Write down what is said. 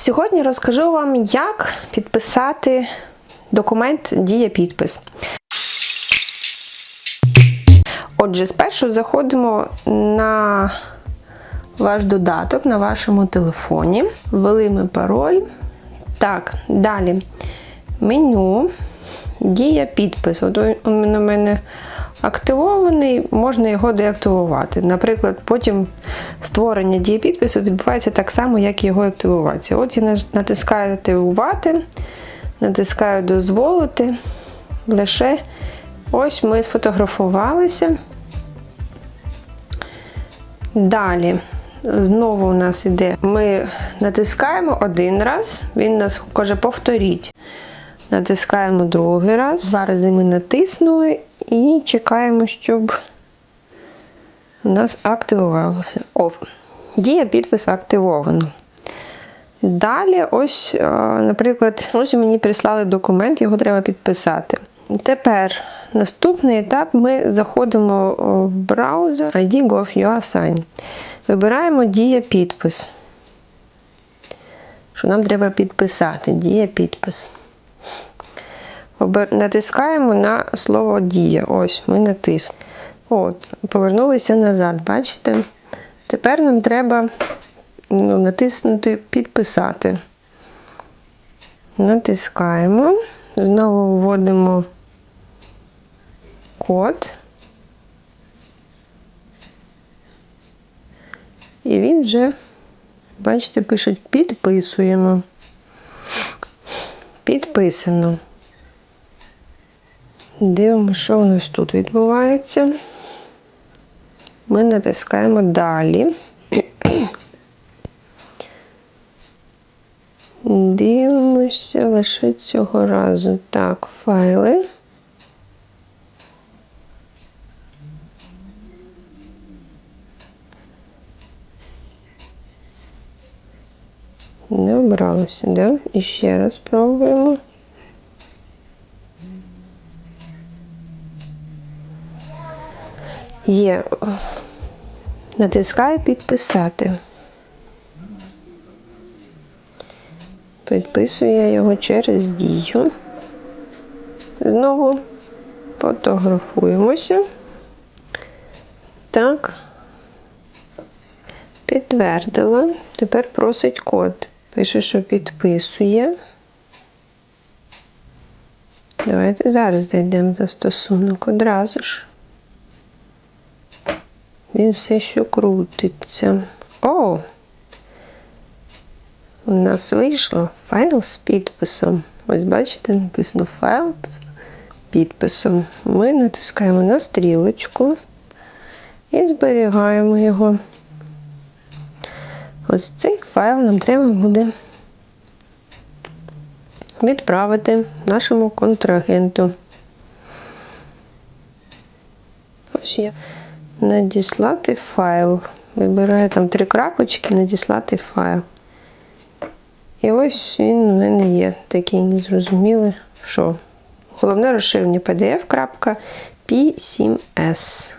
Сьогодні розкажу вам, як підписати документ Дія підпис. Отже, спершу заходимо на ваш додаток на вашому телефоні. Ввели ми пароль. Так, далі меню, дія підпис. От у мене активований, можна його деактивувати. Наприклад, потім створення дії підпису відбувається так само, як і його активація. От я натискаю активувати, натискаю дозволити. Лише ось ми сфотографувалися. Далі. Знову у нас іде, ми натискаємо один раз, він нас каже повторіть. Натискаємо другий раз. Зараз ми натиснули і чекаємо, щоб у нас активувалося. О, дія підпис активовано. Далі, ось, наприклад, ось мені прислали документ, його треба підписати. Тепер наступний етап ми заходимо в браузер ID.gov.ua Вибираємо дія підпис. Що нам треба підписати? Дія підпис. Натискаємо на слово дія. Ось, ми натиснули. От, повернулися назад, бачите? Тепер нам треба ну, натиснути Підписати. Натискаємо, знову вводимо код. І він вже, бачите, пишуть підписуємо. Підписано. Дивимося, що у нас тут відбувається. Ми натискаємо далі. Дивимося лише цього разу. Так, файли. Не обралося, да? І ще раз пробуємо. Є. Натискаю підписати. Підписую я його через дію. Знову фотографуємося. Так. Підтвердила. Тепер просить код. Пише, що підписує. Давайте зараз зайдемо в застосунок одразу ж. Він все ще крутиться. О! У нас вийшло файл з підписом. Ось бачите, написано файл з підписом. Ми натискаємо на стрілочку і зберігаємо його. Ось цей файл нам треба буде відправити нашому контрагенту. Ось я надіслати файл. Вибираю там три крапочки, надіслати файл. І ось він у мене є такий незрозумілий, що. Головне розширення pdf.p7s.